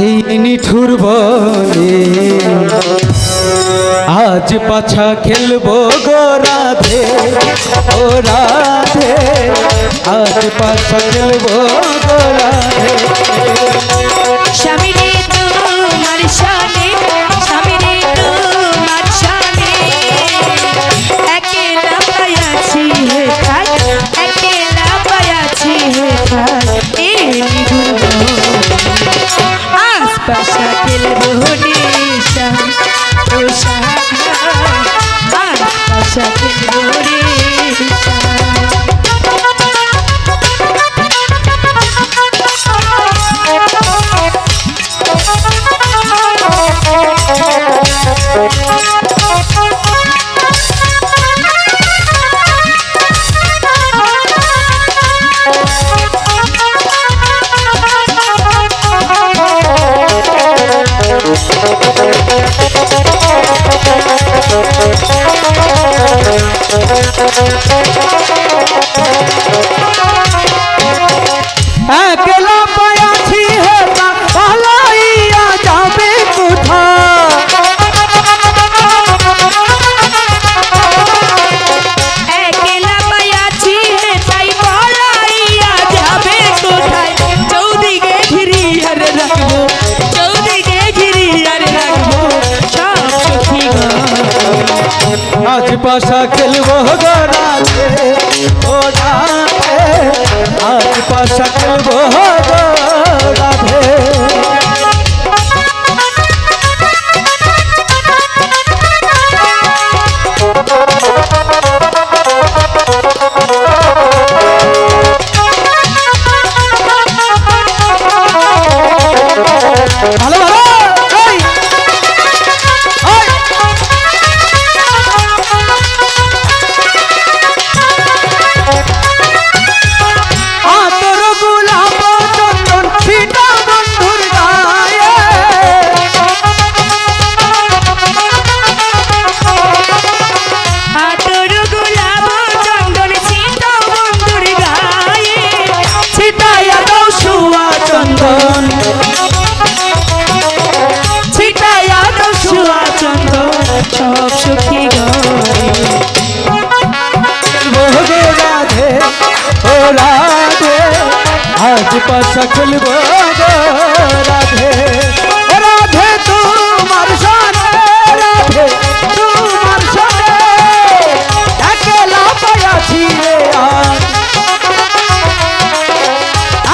এই নিঠুর বনে আজ পাছা খেলব গো রাধে ও রাধে। আজ পাছা খেলব গো একলা আজ পাশা খেলব গো সব সখী গরে ভোগে রাধে ও রাধে আজ পাশা খেলব গো রাধে ও রাধে তোমার সনে রাধে তোমার সনে একলা পায়াছি রে আজ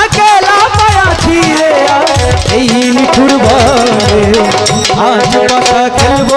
একলা পায়াছি রে আজ এই নিঠুর বনে আজ পাশা খেলব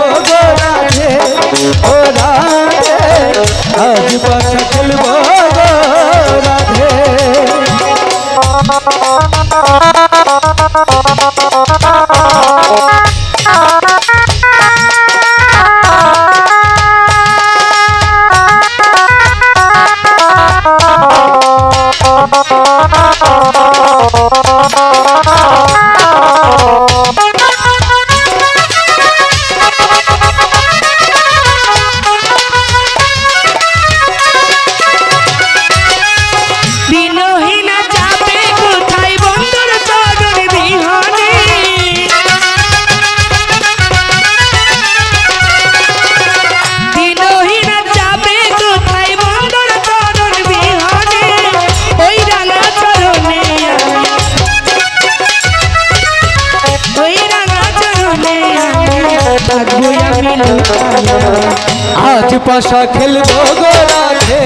আজ পাশা খেলব গো রাধে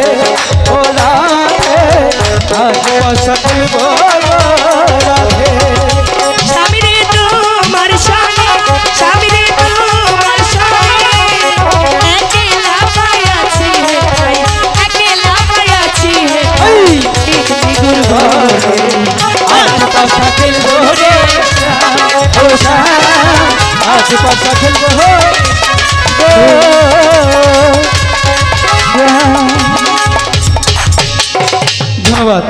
ও রাধে। আজ পাশা খেলব রাধে। আজ পাশা খেলব রে আজ পাশা খেলব। ধন্যবাদ।